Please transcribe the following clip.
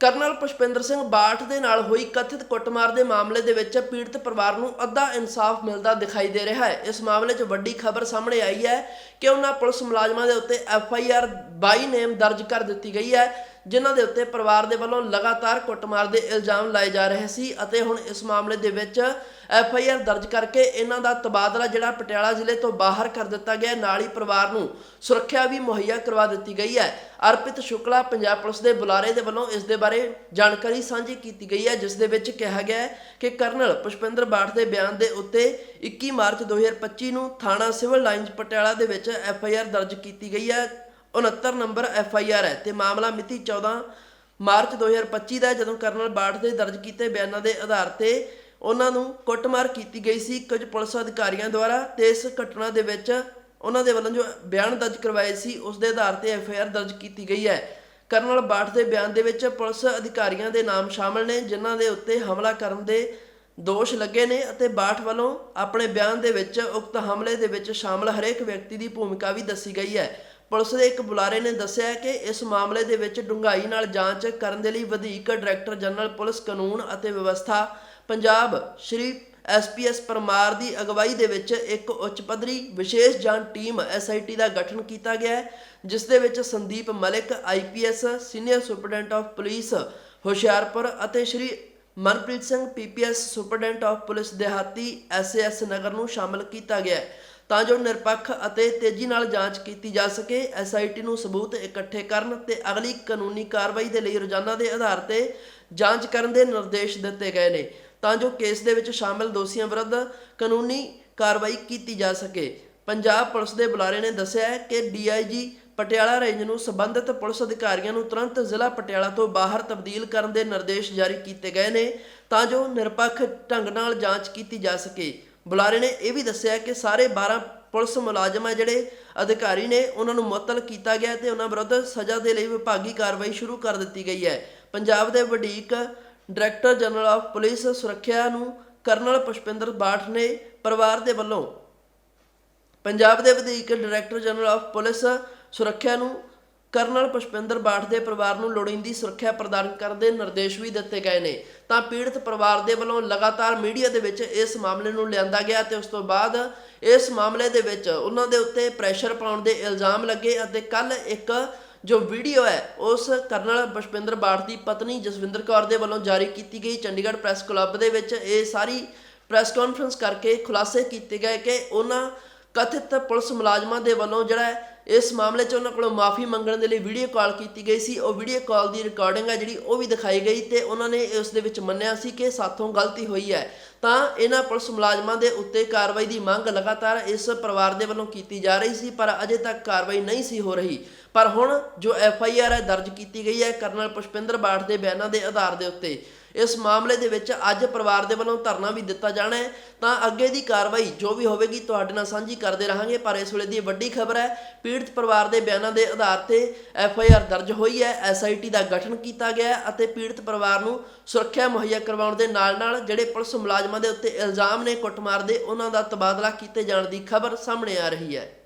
Colonel Pushpinder Singh Bath ਦੇ ਨਾਲ ਹੋਈ ਕਥਿਤ ਕੁੱਟਮਾਰ ਦੇ ਮਾਮਲੇ ਦੇ ਵਿੱਚ ਪੀੜਤ ਪਰਿਵਾਰ ਨੂੰ ਅੱਧਾ ਇਨਸਾਫ ਮਿਲਦਾ ਦਿਖਾਈ ਦੇ ਰਿਹਾ ਹੈ। ਇਸ ਮਾਮਲੇ 'ਚ ਵੱਡੀ ਖਬਰ ਸਾਹਮਣੇ ਆਈ ਹੈ ਕਿ ਉਹਨਾਂ ਪੁਲਿਸ ਮੁਲਾਜ਼ਮਾਂ ਦੇ ਉੱਤੇ ਐਫ ਆਈ ਆਰ 22 ਨੇਮ ਦਰਜ ਕਰ ਦਿੱਤੀ ਗਈ ਹੈ। ਜਿਨ੍ਹਾਂ ਦੇ ਉੱਤੇ ਪਰਿਵਾਰ ਦੇ ਵੱਲੋਂ ਲਗਾਤਾਰ ਕੁੱਟਮਾਰ ਦੇ ਇਲਜ਼ਾਮ ਲਾਏ ਜਾ ਰਹੇ ਸੀ ਅਤੇ ਹੁਣ ਇਸ ਮਾਮਲੇ ਦੇ ਵਿੱਚ ਐਫ ਆਈ ਆਰ ਦਰਜ ਕਰਕੇ ਇਹਨਾਂ ਦਾ ਤਬਾਦਲਾ ਜਿਹੜਾ ਪਟਿਆਲਾ ਜ਼ਿਲ੍ਹੇ ਤੋਂ ਬਾਹਰ ਕਰ ਦਿੱਤਾ ਗਿਆ ਨਾਲ ਹੀ ਪਰਿਵਾਰ ਨੂੰ ਸੁਰੱਖਿਆ ਵੀ ਮੁਹੱਈਆ ਕਰਵਾ ਦਿੱਤੀ ਗਈ ਹੈ। ਅਰਪਿਤ ਸ਼ੁਕਲਾ ਪੰਜਾਬ ਪੁਲਿਸ ਦੇ ਬੁਲਾਰੇ ਦੇ ਵੱਲੋਂ ਇਸ ਦੇ ਬਾਰੇ ਜਾਣਕਾਰੀ ਸਾਂਝੀ ਕੀਤੀ ਗਈ ਹੈ, ਜਿਸ ਦੇ ਵਿੱਚ ਕਿਹਾ ਗਿਆ ਹੈ ਕਿ ਕਰਨਲ ਪੁਸ਼ਪਿੰਦਰ ਬਾਠ ਦੇ ਬਿਆਨ ਦੇ ਉੱਤੇ 21 ਮਾਰਚ 2025 ਨੂੰ ਥਾਣਾ ਸਿਵਲ ਲਾਈਨਜ਼ ਪਟਿਆਲਾ ਦੇ ਵਿੱਚ ਐਫ ਆਈ ਆਰ ਦਰਜ ਕੀਤੀ ਗਈ ਹੈ। 69 ਨੰਬਰ ਐਫ ਆਈ ਆਰ ਹੈ ਤੇ ਮਾਮਲਾ ਮਿਤੀ 14 ਮਾਰਚ 2025 ਦਾ ਜਦੋਂ ਕਰਨਲ ਬਾਠ ਦੇ ਦਰਜ ਕੀਤੇ ਬਿਆਨਾਂ ਦੇ ਆਧਾਰ ਤੇ ਉਹਨਾਂ ਨੂੰ ਕੁੱਟਮਾਰ ਕੀਤੀ ਗਈ ਸੀ ਕੁਝ ਪੁਲਿਸ ਅਧਿਕਾਰੀਆਂ ਦੁਆਰਾ ਤੇ ਇਸ ਘਟਨਾ ਦੇ ਵਿੱਚ ਉਹਨਾਂ ਦੇ ਵੱਲੋਂ ਜੋ ਬਿਆਨ ਦਰਜ ਕਰਵਾਏ ਸੀ, ਉਸ ਦੇ ਆਧਾਰ ਤੇ ਐਫ ਆਈ ਆਰ ਦਰਜ ਕੀਤੀ ਗਈ ਹੈ। ਕਰਨਲ ਬਾਠ ਦੇ ਬਿਆਨ ਦੇ ਵਿੱਚ ਪੁਲਿਸ ਅਧਿਕਾਰੀਆਂ ਦੇ ਨਾਮ ਸ਼ਾਮਲ ਨੇ, ਜਿਨ੍ਹਾਂ ਦੇ ਉੱਤੇ ਹਮਲਾ ਕਰਨ ਦੇ ਦੋਸ਼ ਲੱਗੇ ਨੇ ਅਤੇ ਬਾਠ ਵੱਲੋਂ ਆਪਣੇ ਬਿਆਨ ਦੇ ਵਿੱਚ ਉਕਤ ਹਮਲੇ ਦੇ ਵਿੱਚ ਸ਼ਾਮਲ ਹਰੇਕ ਵਿਅਕਤੀ ਦੀ ਭੂਮਿਕਾ ਵੀ ਦੱਸੀ ਗਈ ਹੈ। ਪੁਲਿਸ ਦੇ ਇੱਕ ਬੁਲਾਰੇ ਨੇ ਦੱਸਿਆ ਕਿ ਇਸ ਮਾਮਲੇ ਦੇ ਵਿੱਚ ਡੂੰਘਾਈ ਨਾਲ ਜਾਂਚ ਕਰਨ ਦੇ ਲਈ ਵਧੀਕ ਡਾਇਰੈਕਟਰ ਜਨਰਲ ਪੁਲਿਸ ਕਾਨੂੰਨ ਅਤੇ ਵਿਵਸਥਾ Punjab Shri S P S Parmar ਦੀ ਅਗਵਾਈ ਦੇ ਵਿੱਚ ਇੱਕ ਉੱਚ ਪੱਧਰੀ ਵਿਸ਼ੇਸ਼ ਜਾਂਚ ਟੀਮ ਐਸਆਈਟੀ ਦਾ ਗਠਨ ਕੀਤਾ ਗਿਆ ਹੈ, ਜਿਸ ਦੇ ਵਿੱਚ Sandeep Malik IPS senior superintendent of police Hoshiarpur ਅਤੇ Shri Manpreet Singh PPS superintendent of police ਦਿਹਾਤੀ ਐਸਏਐਸ ਨਗਰ ਨੂੰ ਸ਼ਾਮਲ ਕੀਤਾ ਗਿਆ ਹੈ। ਤਾਂ ਜੋ ਨਿਰਪੱਖ ਅਤੇ ਤੇਜ਼ੀ ਨਾਲ ਜਾਂਚ ਕੀਤੀ ਜਾ ਸਕੇ। ਐਸਆਈਟੀ ਨੂੰ ਸਬੂਤ ਇਕੱਠੇ ਕਰਨ ਤੇ ਅਗਲੀ ਕਾਨੂੰਨੀ ਕਾਰਵਾਈ ਦੇ ਲਈ ਰੋਜ਼ਾਨਾ ਦੇ ਆਧਾਰ ਤੇ ਜਾਂਚ ਕਰਨ ਦੇ ਨਿਰਦੇਸ਼ ਦਿੱਤੇ ਗਏ ਨੇ, ਤਾਂ ਜੋ ਕੇਸ ਦੇ ਵਿੱਚ ਸ਼ਾਮਲ ਦੋਸ਼ੀਆਂ ਵਿਰੁੱਧ ਕਾਨੂੰਨੀ ਕਾਰਵਾਈ ਕੀਤੀ ਜਾ ਸਕੇ। ਪੰਜਾਬ ਪੁਲਿਸ ਦੇ ਬੁਲਾਰੇ ਨੇ ਦੱਸਿਆ ਹੈ ਕਿ ਡੀਆਈਜੀ ਪਟਿਆਲਾ ਰੇਂਜ ਨੂੰ ਸਬੰਧਿਤ ਪੁਲਿਸ ਅਧਿਕਾਰੀਆਂ ਨੂੰ ਤੁਰੰਤ ਜ਼ਿਲ੍ਹਾ ਪਟਿਆਲਾ ਤੋਂ ਬਾਹਰ ਤਬਦੀਲ ਕਰਨ ਦੇ ਨਿਰਦੇਸ਼ ਜਾਰੀ ਕੀਤੇ ਗਏ ਨੇ, ਤਾਂ ਜੋ ਨਿਰਪੱਖ ਢੰਗ ਨਾਲ ਜਾਂਚ ਕੀਤੀ ਜਾ ਸਕੇ। ਬੁਲਾਰੇ ਨੇ ਇਹ ਵੀ ਦੱਸਿਆ ਕਿ ਸਾਰੇ 12 ਪੁਲਿਸ ਮੁਲਾਜ਼ਮ ਆ ਜਿਹੜੇ ਅਧਿਕਾਰੀ ਨੇ, ਉਹਨਾਂ ਨੂੰ ਮੁਅੱਤਲ ਕੀਤਾ ਗਿਆ ਤੇ ਉਹਨਾਂ ਵਿਰੁੱਧ ਸਜ਼ਾ ਦੇ ਲਈ ਵਿਭਾਗੀ ਕਾਰਵਾਈ ਸ਼ੁਰੂ ਕਰ ਦਿੱਤੀ ਗਈ ਹੈ। ਪੰਜਾਬ ਦੇ ਵਡੀਕ ਡਾਇਰੈਕਟਰ ਜਨਰਲ ਆਫ ਪੁਲਿਸ ਸੁਰੱਖਿਆ ਨੂੰ ਕਰਨਲ ਪੁਸ਼ਪਿੰਦਰ ਬਾਠ ਨੇ ਪਰਿਵਾਰ ਦੇ ਵੱਲੋਂ ਪੰਜਾਬ ਦੇ ਵਧੀਕ ਡਾਇਰੈਕਟਰ ਜਨਰਲ ਆਫ ਪੁਲਿਸ ਸੁਰੱਖਿਆ ਨੂੰ ਕਰਨਲ ਪੁਸ਼ਪਿੰਦਰ ਬਾਠ ਦੇ ਪਰਿਵਾਰ ਨੂੰ ਲੋੜੀਂਦੀ ਸੁਰੱਖਿਆ ਪ੍ਰਦਾਨ ਕਰਨ ਦੇ ਨਿਰਦੇਸ਼ ਵੀ ਦਿੱਤੇ ਗਏ ਨੇ। ਤਾਂ ਪੀੜਤ ਪਰਿਵਾਰ ਦੇ ਵੱਲੋਂ ਲਗਾਤਾਰ ਮੀਡੀਆ ਦੇ ਵਿੱਚ ਇਸ ਮਾਮਲੇ ਨੂੰ ਲਿਆਂਦਾ ਗਿਆ ਤੇ ਉਸ ਤੋਂ ਬਾਅਦ ਇਸ ਮਾਮਲੇ ਦੇ ਵਿੱਚ ਉਹਨਾਂ ਦੇ ਉੱਤੇ ਪ੍ਰੈਸ਼ਰ ਪਾਉਣ ਦੇ ਇਲਜ਼ਾਮ ਲੱਗੇ ਅਤੇ ਕੱਲ ਇੱਕ ਜੋ ਵੀਡੀਓ ਹੈ, ਉਸ ਕਰਨਲ ਪੁਸ਼ਪਿੰਦਰ ਬਾਠ ਦੀ ਪਤਨੀ ਜਸਵਿੰਦਰ ਕੌਰ ਦੇ ਵੱਲੋਂ ਜਾਰੀ ਕੀਤੀ ਗਈ ਚੰਡੀਗੜ੍ਹ ਪ੍ਰੈਸ ਕਲੱਬ ਦੇ ਵਿੱਚ ਇਹ ਸਾਰੀ ਪ੍ਰੈਸ ਕਾਨਫਰੰਸ ਕਰਕੇ ਖੁਲਾਸੇ ਕੀਤੇ ਗਏ ਕਿ ਉਹਨਾਂ ਕਥਿਤ ਪੁਲਿਸ ਮੁਲਾਜ਼ਮਾਂ ਦੇ ਵੱਲੋਂ ਜਿਹੜਾ ਇਸ ਮਾਮਲੇ 'ਚ ਉਹਨਾਂ ਕੋਲੋਂ ਮਾਫੀ ਮੰਗਣ ਦੇ ਲਈ ਵੀਡੀਓ ਕਾਲ ਕੀਤੀ ਗਈ ਸੀ। ਉਹ ਵੀਡੀਓ ਕਾਲ ਦੀ ਰਿਕਾਰਡਿੰਗ ਹੈ ਜਿਹੜੀ ਉਹ ਵੀ ਦਿਖਾਈ ਗਈ ਤੇ ਉਹਨਾਂ ਨੇ ਉਸ ਦੇ ਵਿੱਚ ਮੰਨਿਆ ਸੀ ਕਿ ਸਾਥੋਂ ਗਲਤੀ ਹੋਈ ਹੈ। ਤਾਂ ਇਹਨਾਂ ਪੁਲਿਸ ਮੁਲਾਜ਼ਮਾਂ ਦੇ ਉੱਤੇ ਕਾਰਵਾਈ ਦੀ ਮੰਗ ਲਗਾਤਾਰ ਇਸ ਪਰਿਵਾਰ ਦੇ ਵੱਲੋਂ ਕੀਤੀ ਜਾ ਰਹੀ ਸੀ, ਪਰ ਅਜੇ ਤੱਕ ਕਾਰਵਾਈ ਨਹੀਂ ਸੀ ਹੋ ਰਹੀ। ਪਰ ਹੁਣ ਜੋ ਐਫ ਆਈ ਆਰ ਹੈ ਦਰਜ ਕੀਤੀ ਗਈ ਹੈ ਕਰਨਲ ਪੁਸ਼ਪਿੰਦਰ ਬਾਠ ਦੇ ਬਿਆਨਾਂ ਦੇ ਆਧਾਰ ਦੇ ਉੱਤੇ। ਇਸ ਮਾਮਲੇ ਦੇ ਵਿੱਚ ਅੱਜ ਪਰਿਵਾਰ ਦੇ ਵੱਲੋਂ ਧਰਨਾ ਵੀ ਦਿੱਤਾ ਜਾਣਾ ਹੈ। ਤਾਂ ਅੱਗੇ ਦੀ ਕਾਰਵਾਈ ਜੋ ਵੀ ਹੋਵੇਗੀ ਤੁਹਾਡੇ ਨਾਲ ਸਾਂਝੀ ਕਰਦੇ ਰਹਾਂਗੇ, ਪਰ ਇਸ ਵੇਲੇ ਦੀ ਵੱਡੀ ਖਬਰ ਹੈ, ਪੀੜਤ ਪਰਿਵਾਰ ਦੇ ਬਿਆਨਾਂ ਦੇ ਆਧਾਰ ਤੇ ਐਫ ਆਈ ਆਰ ਦਰਜ ਹੋਈ ਹੈ, ਐਸ ਆਈ ਟੀ ਦਾ ਗਠਨ ਕੀਤਾ ਗਿਆ ਹੈ ਅਤੇ ਪੀੜਤ ਪਰਿਵਾਰ ਨੂੰ ਸੁਰੱਖਿਆ ਮੁਹੱਈਆ ਕਰਵਾਉਣ ਦੇ ਨਾਲ ਨਾਲ ਜਿਹੜੇ ਪੁਲਿਸ ਮੁਲਾਜ਼ਮਾਂ ਦੇ ਉੱਤੇ ਇਲਜ਼ਾਮ ਨੇ ਕੁੱਟਮਾਰ ਦੇ, ਉਹਨਾਂ ਦਾ ਤਬਾਦਲਾ ਕੀਤੇ ਜਾਣ ਦੀ ਖਬਰ ਸਾਹਮਣੇ ਆ ਰਹੀ ਹੈ।